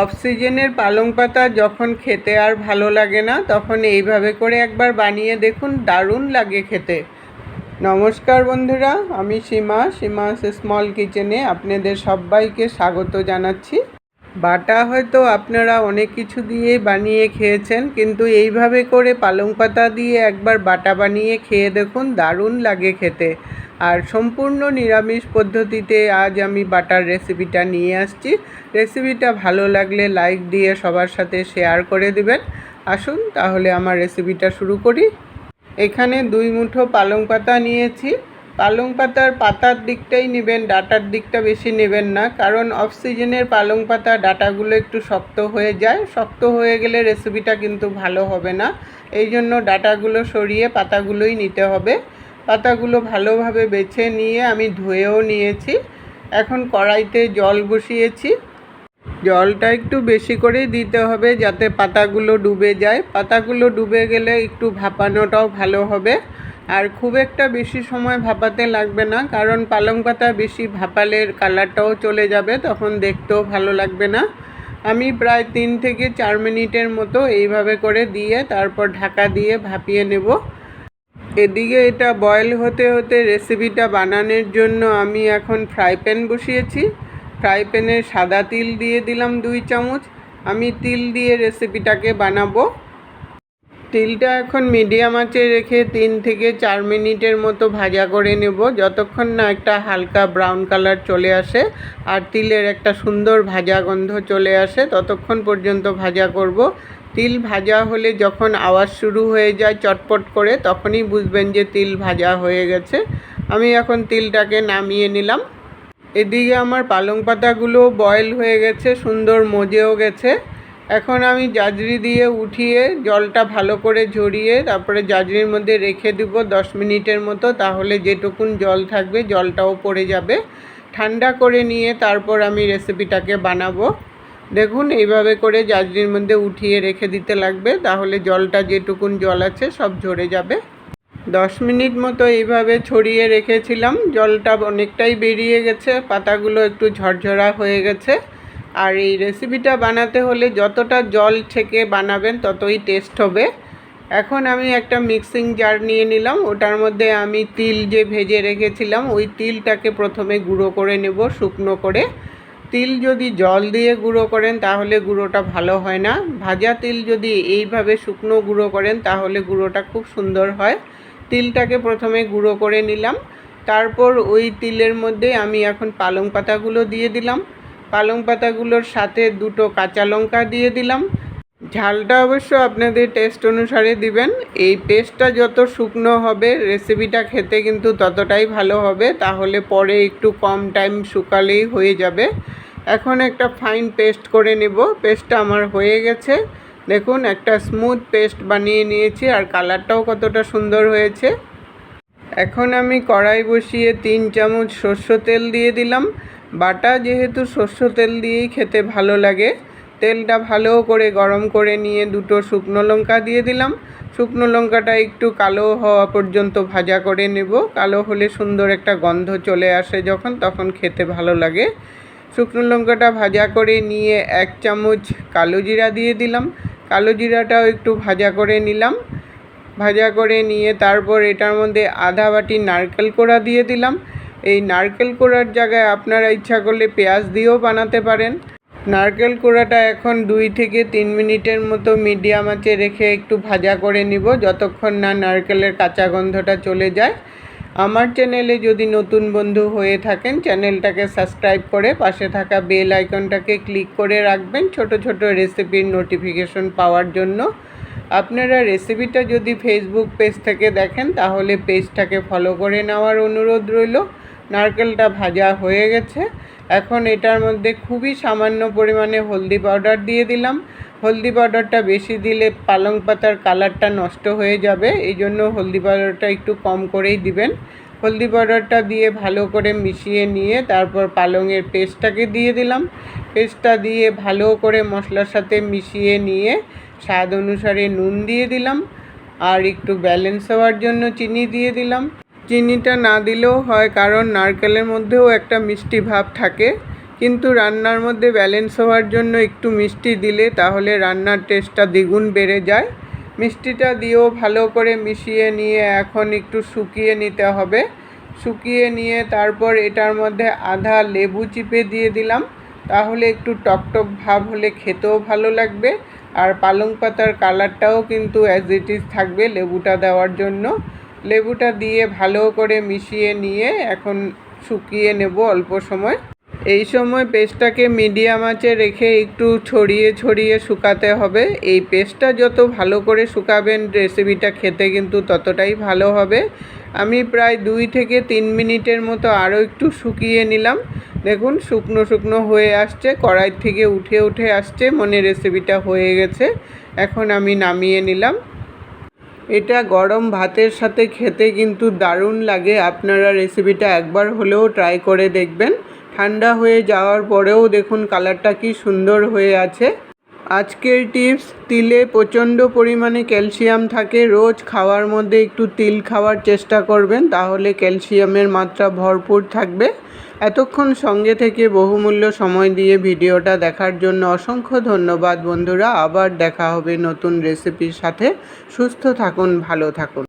Of সিজনের পালং পাতা যখন খেতে আর ভালো লাগে না, তখন এইভাবে করে একবার বানিয়ে দেখুন, দারুণ লাগে খেতে। নমস্কার বন্ধুরা, আমি সীমা সীমা স্মল কিচেনে আপনাদের সবাইকে স্বাগত জানাচ্ছি। বাটা হয়তো আপনারা অনেক কিছু দিয়ে বানিয়ে খেয়েছেন, কিন্তু এইভাবে করে পালং পাতা দিয়ে একবার বাটা বানিয়ে খেয়ে দেখুন, দারুণ লাগে খেতে। আর সম্পূর্ণ নিরামিষ পদ্ধতিতে আজ আমি বাটার রেসিপিটা নিয়ে আসছি। রেসিপিটা ভালো লাগলে লাইক দিয়ে সবার সাথে শেয়ার করে দিবেন। আসুন তাহলে আমার রেসিপিটা শুরু করি। এখানে দুই মুঠো পালং পাতা নিয়েছি। পালং পাতার পাতার দিকটাই নেবেন, ডাটার দিকটা বেশি নেবেন না, কারণ অফ সিজনের পালং পাতা ডাটাগুলো একটু শক্ত হয়ে যায়। শক্ত হয়ে গেলে রেসিপিটা কিন্তু ভালো হবে না। এই জন্য ডাটাগুলো সরিয়ে পাতাগুলোই নিতে হবে। পাতাগুলো ভালোভাবে বেছে নিয়ে আমি ধুয়েও নিয়েছি। এখন কড়াইতে জল বসিয়েছি। জলটা একটু বেশি করেই দিতে হবে যাতে পাতাগুলো ডুবে যায়। পাতাগুলো ডুবে গেলে একটু ভাপানোটাও ভালো হবে। আর খুব একটা বেশি সময় ভাপাতে লাগবে না, কারণ পালং পাতা বেশি ভাপালে কালারটাও চলে যাবে, তখন দেখতেও ভালো লাগবে না। আমি প্রায় তিন থেকে চার মিনিটের মতো এইভাবে করে দিয়ে তারপর ঢাকা দিয়ে ভাপিয়ে নেব। এদিকে এটা বয়েল হতে হতে রেসিপিটা বানানোর জন্য আমি এখন ফ্রাই প্যান বসিয়েছি। ফ্রাই প্যানে সাদা তিল দিয়ে দিলাম দুই চামচ। আমি তিল দিয়ে রেসিপিটাকে বানাবো। তিলটা এখন মিডিয়াম আঁচে রেখে তিন থেকে চার মিনিটের মতো ভাজা করে নেব। যতক্ষণ না একটা হালকা ব্রাউন কালার চলে আসে আর তিলের একটা সুন্দর ভাজা গন্ধ চলে আসে, ততক্ষণ পর্যন্ত ভাজা করব। তিল ভাজা হলে যখন আওয়াজ শুরু হয়ে যায় চটপট করে, তখনই বুঝবেন যে তিল ভাজা হয়ে গেছে। আমি এখন তিলটাকে নামিয়ে নিলাম। এদিকে আমার পালং পাতাগুলো বয়েল হয়ে গেছে, সুন্দর মজেও গেছে। এখন আমি জাজরি দিয়ে উঠিয়ে জলটা ভালো করে ঝরিয়ে তারপরে জাজরির মধ্যে রেখে দিব দশ মিনিটের মতো, তাহলে যেটুকুন জল থাকবে জলটাও পড়ে যাবে। ঠান্ডা করে নিয়ে তারপর আমি রেসিপিটাকে বানাবো। দেখুন, এইভাবে করে জাজরির মধ্যে উঠিয়ে রেখে দিতে লাগবে, তাহলে জলটা যেটুকুন জল আছে সব ঝরে যাবে। দশ মিনিট মতো এইভাবে ছড়িয়ে রেখেছিলাম, জলটা অনেকটাই বেরিয়ে গেছে, পাতাগুলো একটু ঝরঝরা হয়ে গেছে। আর এই রেসিপিটা বানাতে হলে যতটা জল থেকে বানাবেন ততই টেস্ট হবে। এখন আমি একটা মিক্সিং জার নিয়ে নিলাম। ওটার মধ্যে আমি তিল যে ভেজে রেখেছিলাম, ওই তিলটাকে প্রথমে গুঁড়ো করে নেব শুকনো করে। তিল যদি জল দিয়ে গুঁড়ো করেন তাহলে গুঁড়োটা ভালো হয় না। ভাজা তিল যদি এইভাবে শুকনো গুঁড়ো করেন তাহলে গুঁড়োটা খুব সুন্দর হয়। তিলটাকে প্রথমে গুঁড়ো করে নিলাম। তারপর ওই তিলের মধ্যে আমি এখন পালং পাতাগুলো দিয়ে দিলাম। পালং পাতাগুলোর সাথে দুটো কাঁচা লঙ্কা দিয়ে দিলাম। ঝালটা অবশ্য আপনাদের টেস্ট অনুসারে দিবেন। এই পেস্টটা যত শুকনো হবে রেসিপিটা খেতে কিন্তু ততটাই ভালো হবে। তাহলে পরে একটু কম টাইম শুকালেই হয়ে যাবে। এখন একটা ফাইন পেস্ট করে নেব। পেস্টটা আমার হয়ে গেছে। দেখুন, একটা স্মুথ পেস্ট বানিয়ে নিয়েছি আর কালারটাও কতটা সুন্দর হয়েছে। এখন আমি কড়াই বসিয়ে তিন চামচ সর্ষ তেল দিয়ে দিলাম। বাটা যেহেতু সর্ষ তেল দিয়েই খেতে ভালো লাগে, তেলটা ভালো করে গরম করে নিয়ে দুটো শুকনো লঙ্কা দিয়ে দিলাম। শুকনো লঙ্কাটা একটু কালো হওয়া পর্যন্ত ভাজা করে নেব। কালো হলে সুন্দর একটা গন্ধ চলে আসে যখন, তখন খেতে ভালো লাগে। শুকনো লঙ্কাটা ভাজা করে নিয়ে এক চামচ কালো জিরা দিয়ে দিলাম। কালো জিরাটাও একটু ভাজা করে নিলাম। ভাজা করে নিয়ে তারপর এটার মধ্যে আধা বাটি নারকেল কোড়া দিয়ে দিলাম। এই নারকেল কোড়ার জায়গায় আপনারা ইচ্ছা করলে পেঁয়াজ দিয়েও বানাতে পারেন। নারকেল কোড়াটা এখন দুই থেকে তিন মিনিটের মতো মিডিয়াম আঁচে রেখে একটু ভাজা করে নিব, যতক্ষণ না নারকেলের কাঁচা গন্ধটা চলে যায়। আমার চ্যানেলে যদি নতুন বন্ধু হয়ে থাকেন, চ্যানেলটাকে সাবস্ক্রাইব করে পাশে থাকা বেল আইকনটাকে ক্লিক করে রাখবেন ছোট ছোট রেসিপির নোটিফিকেশন পাওয়ার জন্য। আপনারা রেসিপিটা যদি ফেসবুক পেজ থেকে দেখেন, তাহলে পেজটাকে ফলো করে নেওয়ার অনুরোধ রইল। নারকেলটা ভাজা হয়ে গেছে। এখন এটার মধ্যে খুবই সামান্য পরিমাণে হলদি পাউডার দিয়ে দিলাম। হলদি পাউডারটা বেশি দিলে পালং পাতার কালারটা নষ্ট হয়ে যাবে। এই জন্য হলদি পাউডারটা একটু কম করেই দিবেন। হলদি পাউডারটা দিয়ে ভালো করে মিশিয়ে নিয়ে তারপর পালংয়ের পেস্টটাকে দিয়ে দিলাম। পেস্টটা দিয়ে ভালো করে মশলার সাথে মিশিয়ে নিয়ে স্বাদ অনুসারে নুন দিয়ে দিলাম। আর একটু ব্যালেন্স হওয়ার জন্য চিনি দিয়ে দিলাম। চিনিটা না দিলেও হয় কারণ নারকেলের মধ্যেও একটা মিষ্টি ভাব থাকে। কিন্তু রান্নার মধ্যে ব্যালেন্স হওয়ার জন্য একটু মিষ্টি দিলে তাহলে রান্নার টেস্টটা দ্বিগুণ বেড়ে যায়। মিষ্টিটা দিয়েও ভালো করে মিশিয়ে নিয়ে এখন একটু শুকিয়ে নিতে হবে। শুকিয়ে নিয়ে তারপর এটার মধ্যে আধা লেবু চিপে দিয়ে দিলাম। তাহলে একটু টকটক ভাব হলে খেতেও ভালো লাগবে। আর পালং পাতার কালারটাও কিন্তু অ্যাজ ইট ইজ থাকবে লেবুটা দেওয়ার জন্য। লেবুটা দিয়ে ভালো করে মিশিয়ে নিয়ে এখন শুকিয়ে নেব অল্প সময়। এই সময় পেস্টটাকে মিডিয়াম আঁচে রেখে একটু ছড়িয়ে ছড়িয়ে শুকাতে হবে। এই পেস্টটা যত ভালো করে শুকাবেন রেসিপিটা খেতে কিন্তু ততটাই ভালো হবে। আমি প্রায় দুই থেকে তিন মিনিটের মতো আরও একটু শুকিয়ে নিলাম। দেখুন, শুকনো শুকনো হয়ে আসছে, কড়াই থেকে উঠে উঠে আসছে, মনে রেসিপিটা হয়ে গেছে। এখন আমি নামিয়ে নিলাম। এটা গরম ভাতের সাথে খেতে কিন্তু দারুণ লাগে। আপনারা রেসিপিটা একবার হলেও ট্রাই করে দেখবেন। ঠান্ডা হয়ে যাওয়ার পরেও দেখুন কালারটা কি সুন্দর হয়ে আছে। আজকের টিপস, তিলে প্রচণ্ড পরিমাণে ক্যালসিয়াম থাকে, রোজ খাওয়ার মধ্যে একটু তিল খাওয়ার চেষ্টা করবেন, তাহলে ক্যালসিয়ামের মাত্রা ভরপুর থাকবে। এতক্ষণ সঙ্গে থেকে বহুমূল্য সময় দিয়ে ভিডিওটা দেখার জন্য অসংখ্য ধন্যবাদ বন্ধুরা, আবার দেখা হবে নতুন রেসিপির সাথে। সুস্থ থাকুন, ভালো থাকুন।